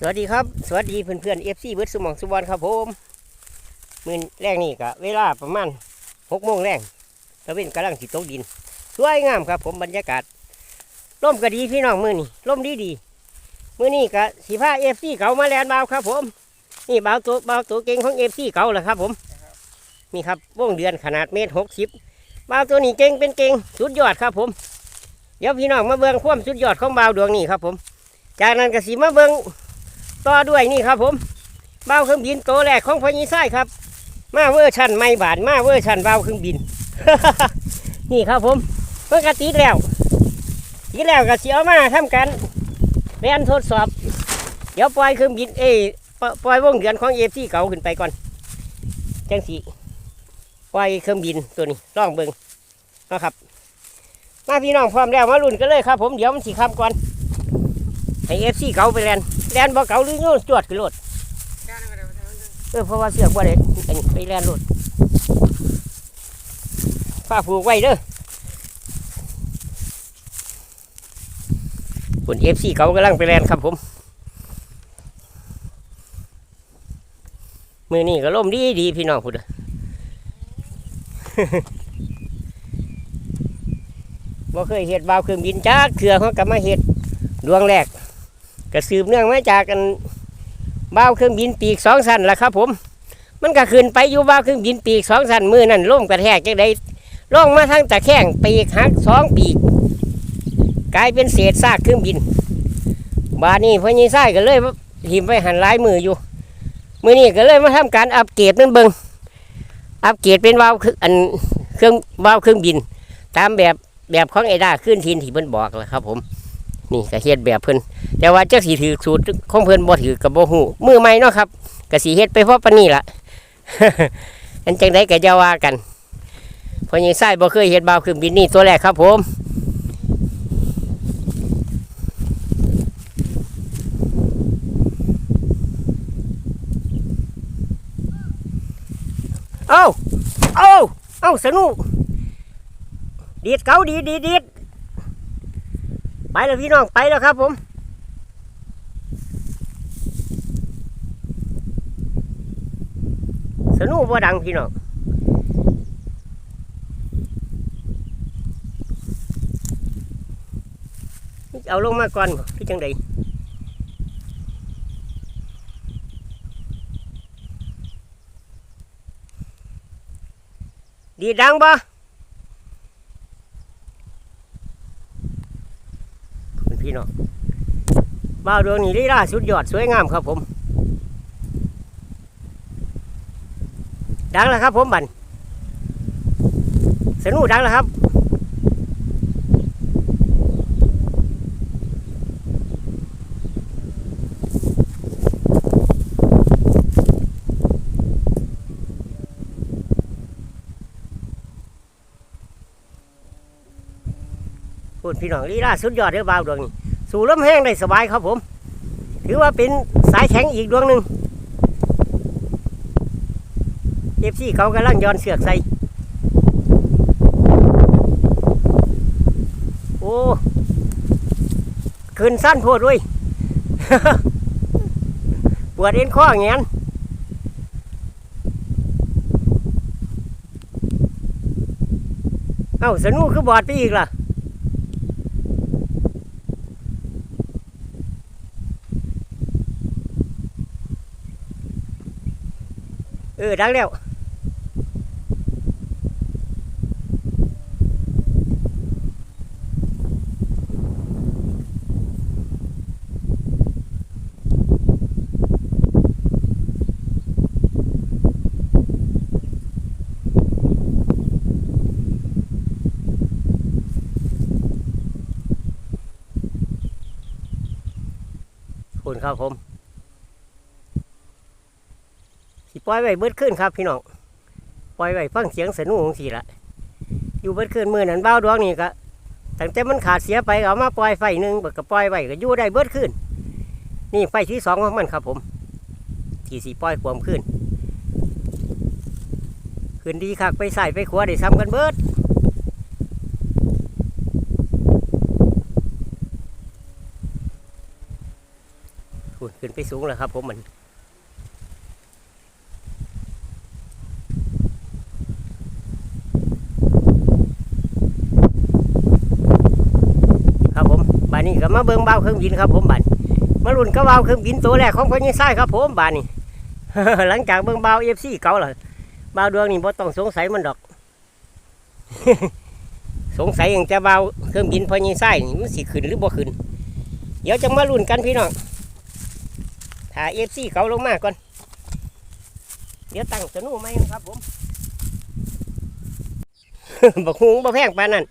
สวัสดีครับ สวัสดีเพื่อนเพื่อนเอฟซีเบิร์ดสมองสุวรรณครับผมมือแรกนี่กะเวลาประมาณหกโมงแรงตะเวนกำลังสิตกดิน สวยงามครับ ผมบรรยากาศร่มก็ดีพี่น้องมือนี่ร่มดีดีมือนี่กะสีผ้าเอฟซีเก่ามาแลนบาวครับ ผม นี่บาวตัวบาวตัวเก่งของเอฟซีเก่าแหละครับ ผมนี่ครับวงเดือนขนาดเมตรหกสิบบาวตัวนี้เก่งเป็นเก่งสุดยอดครับ ผม เดี๋ยวพี่น้องมาเบิ่งความสุดยอดของบาวดวงนี้ครับ ผม จากนั้นก็สีมาเบิ่ง ต่อด้วยนี่ครับผมเบาเครื่องบินโตแรกของพญิไส้ครับ มาเวอร์ชันไม่บาทมาเวอร์ชันเบาเครื่องบิน นี่ครับผมเพิ่งกระติดแล้วติดแล้วก็เสียวมาทำการเรียนทดสอบ เดี๋ยวปล่อยเครื่องบินเอปล่อยวงเดือนของเอฟซีเก่าขึ้นไปก่อนจังสีปล่อยเครื่องบินตัวนี้ลองเบิงนะครับ มาพี่น้องพร้อมแล้วมาลุ้นกันเลยครับ ผมเดี๋ยวมันสีคำก่อน ให้เอฟซีเก่าไปแลนแลนบ่เก่าหรือโยนจวดขึ้นรถเออเพราะว่าเสือกว่าเด็ดไปแลนรถฝ้าผูกไว้เด้อคนเอฟซีเก่ากำลังไปแลนครับผม มือนี่ก็ล่มดีดีพี่น้องพูดเด้อบ่เคยเห็ดบาวเครื่องบินจ้าเถื่อเขากลับมาเห็ดดวงแรก ก็สืบเนื่องมาจากกันบ้าเครื่องบินปีกสองสันล่ะครับ ผม มันก็ขึ้นไปอยู่บ้าเครื่องบินปีกสองสันมือนั่นล่มกระแทกจังไดล่องมาทั้งตะแคงปีกหักสองปีก กลายเป็นเศษซากเครื่องบิน บานี้พอยี่ไส้ก็เลยหิมไปหันลายมืออยู่ มือนี้ก็เลยมาทำการอัปเกรดนั่นเบิงอัปเกรดเป็นวาวเครื่องอันเครื่องวาวเครื่องบิน ตามแบบแบบของไอด้าขึ้นทินที่เพิ่นบอกแหละครับผม นี่ก็เฮ็ดแบบเพิ่นแต่ว่าจักสีถือสูตรของเพิ่นบ่ถือกับบ่ฮู้มือใหม่เนาะครับก็สิเฮ็ดไปเพราะปานนี้ล่ะอันจังไดก็จะว่ากันเพราะยังไส้บ่เคยเฮ็ดบ่าวเครื่องบินนี่ตัวแรกครับผมเอ้าเอ้าเอ้าสนุกดีดเกาดีดดีดดีด ไปแล้วพี่น้องไปแล้วครับผมสนุกว่าดังพี่น้องเอาลงมาก่อนพี่จังใดดีดังบ่ คุณ พี่น้องบ่าวดวงนี้ลีลาสุดยอดสวยงามครับผม ดังแล้วครับผมบันสนุกดังแล้วครับ พูดพี่น้องลีลาสุดยอดเด้อบ่าวดวงนี้สู่ลมแห้งได้สบายครับผม ถือว่าเป็นสายแข็งอีกดวงหนึ่งเอฟซีเขากำลังย้อนเสือกใส่โอ้ขึ้นสั้นโพดด้วยปวดเอ็นข้อแงนเอ้าสนุกคือบอดไปอีกล่ะ เออดังแล้วคุณครับผม สิปล่อยไว้เบิดขึ้นครับ พี่น้องปล่อยไว้ฟังเสียงสนุกของสีละอยู่เบิดขึ้นมือนั้นเบ้าดวงนี่ก็ตั้งแต่มันขาดเสียไปก็เอามาปล่อยไฟหนึ่งบิดก็ปล่อยไว้ก็อยู่ได้เบิดขึ้นนี่ไฟที่สองของมันครับผมที่สีปล่อยความขึ้นขึ้นดีคักไปใส่ไปขวาได้ซ้ำกันเบิดพูดขึ้นไปสูงแล้วครับผมมันครับผม็มาเบิ่งเบาเครื่องบินครับผมบานมาลุ่นก็เบาเครื่องบินตัวแรกของพญไส้ครับผมบานนี้หลังจากเบิ่งเบาเอฟซีเก่าแล้วเบาดวงนี่บ่ต้องสงสัยมันดอก สงสัยอย่างจะเบาเครื่องบินพญไส้นี่มันสิขึ้นหรือบ่ขึ้น เดี๋ยวจะมาลุ้นกันพี่น้องถ่ายเอฟซีเขาลงมาก่อน เดี๋ยวตั้งสนุไหมครับผมบักฮุงบ่แพงปานนั้น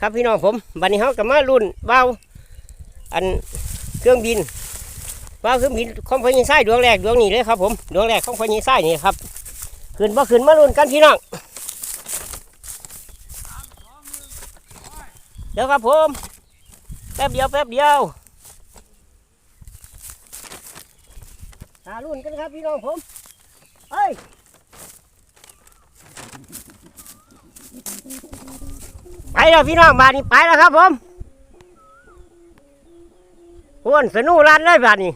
ครับพี่น้องผมบัดนี้เขาก็มาลุ้นเบา อันเครื่องบินเบาเครื่องบินของพญไส้ดวงแรกดวงนี้เลยครับผมดวงแรกของพญไส้นี่ครับขึ้นบ่ขึ้นมาลุ้นกันพี่น้องเดี๋ยวครับผมแป๊บเดียวแป๊บเดียวหารุ่นกันครับพี่น้องผมเฮ้ยไปแล้วพี่น้องบาดนี้ไปแล้วครับผม หวนสนุรันเลยบานี้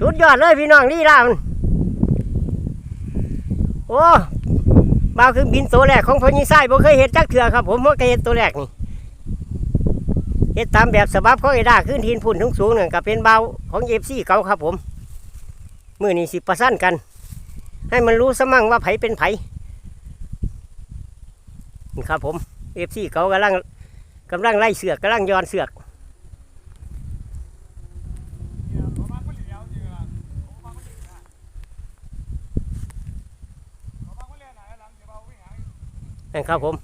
สุดยอดเลยพี่น้องนี่ล่ะมันโอ้บ่าวคือบินตัวแรกของพญิไส้บ่เคยเห็นจักเถื่อครับ ผมว่าเคยเห็นตัวแรกนี่ เฮ็ดตามแบบสบับขอไอ้ด้าขึ้นทีนพุ่นสูงสูงๆนั่นก็เป็นเบาของเอฟซีเก่าครับผม มือนี้สิประสันกัน ให้มันรู้สมั่งว่าไผเป็นไผนี่ครับผมเอฟซีเก่ากำลังกำลังไล่เสือกกำลังย้อนเสือกนั่นครับผม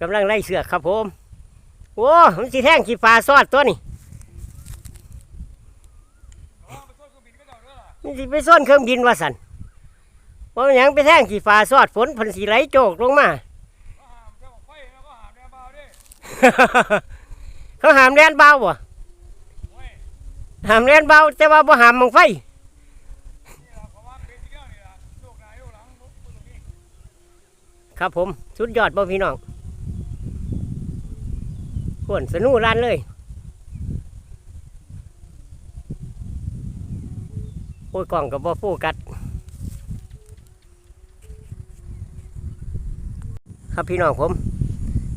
กำลังไล่เสือกครับผม โอ้มันสิแท่งขีฟ้าซอดตัวนี่มันสิไปซ่อนเครื่องบินว่าสันว่ามันหยังไปแท่งขีฟ้าซอดฝนผลสีไหลโจกลงมา เขาหามแลนเบาบ่หามแลนเบาแต่ว่าบ่หามมังไฟ ครับผม สุดยอดบ่พี่น้อง ขวนสนุร้านเลย โอ้ยกล่องกับบ่โฟกัสครับพี่น้องผม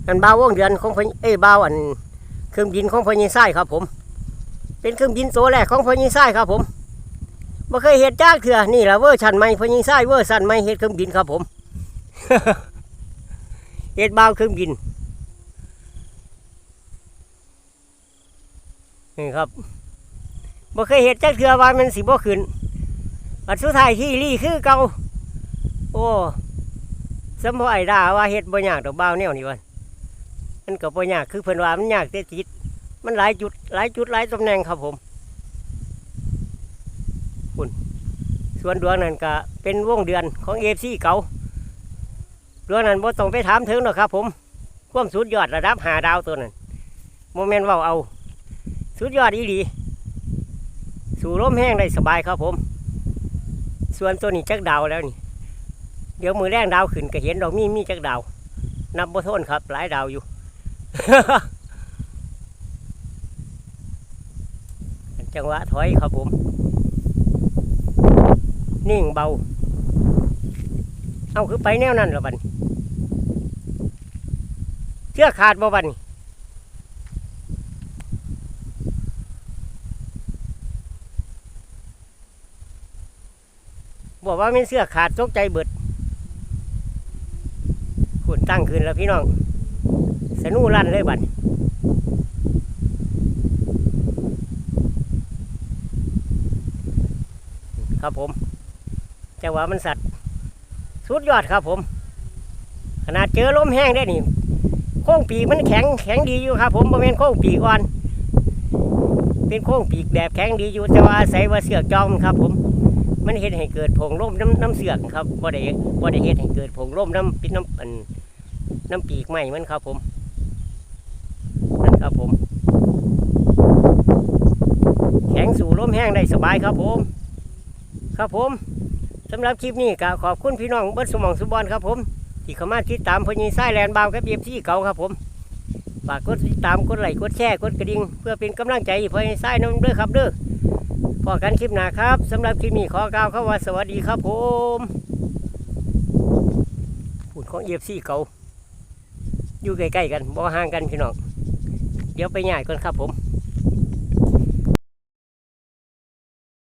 อันบาววงเดือนของพเอ้ยบาวอันเครื่องบินของพญไส้ครับผม เป็นเครื่องบินตัวแรกของพญไส้ครับผมบ่เคยเห็นจ้าเถื่อนี่แหละเวอร์ชันใหม่พญไส้เวอร์ชันใหม่เห็ดเครื่องบินครับผมเฮ็ดบ่าวเครื่องบิน นี่ครับบ่เคยเห็ดจักเทือว่ามันสิบ่ขึ้นอันสุดท้ายที่รี่คือเก่าโอ้สมพอไอ้ดาว่าเฮ็ดบ่ยากดอกบ่าวแนวนี่วันมันก็บ่ยากคือเพิ่นว่ามันยากแต่จิต มันหลายจุดหลายจุดหลายตำแหน่งครับผมคุณส่วนดวงนั้นก็เป็นวงเดือนของ AFC เก่าเรื่องนั้นบ่ต้องไปถามถึงหรอกครับ ผมความสุดยอดระดับหาดาวตัวนั้นโมเมนต์ว่าเอา สุดยอดอีหลีสู่ลมแห้งได้สบายครับผม ส่วนตัวนี้จักดาวแล้วนี่ เดี๋ยวมือแรงดาวขึ้นก็เห็นดอกมีมีจักดาว นับบ่ท้นครับ หลายดาวอยู่ จังหวะถอยครับผม นิ่งเบา เอาคือไปแนวนั้นหรอบันเชือกขาดบ่บัดน บอกว่ามันเสื้อขาดตกใจเบิดขุนตั้งขึ้นแล้วพี่น้องสนูลั่นเลยบัดนครับผมจังหวะมันสัตว์สุดยอดครับผม ขนาดเจอลมแห้งได้นี่โค้งปีกมันแข็งแข็งดีอยู่ครับ ผมบริเวณโค้งปีกอ่อน เป็นโค้งปีกแบบแข็งดีอยู่แต่ว่าอาศัยว่าเสือกจอมครับผม มันเห็ดให้เกิดผงร่มน้ำน้ำเสือกครับบ่ได้บ่ได้เห็ดให้เกิดผงร่มน้ำปิดน้ำอันน้ำปีกใหม่มันครับผมนั่นครับผม แข็งสู่ลมแห้งได้สบายครับผม ครับผมสำหรับคลิปนี้ก็ขอบคุณพี่น้องเบิร์ดสมองสุบอลครับผมที่เข้ามาติดตามพญิงไส้แลนด์บาวกับเอฟซีเก่าครับผมฝากกดติดตามกดไลค์กดแชร์กดกระดิ่งเพื่อเป็นกำลังใจให้พญิงไส้น้ำเด้อครับเด้อ พอกันคลิปหนาครับสำหรับคลิปนี้ขอกล่าวคำว่าสวัสดีครับผมพูดของเอฟซีเก่าอยู่ใกล้ๆกันบ่ห่างกันพี่น้อง เดี๋ยวไปง่ายก่อนครับผม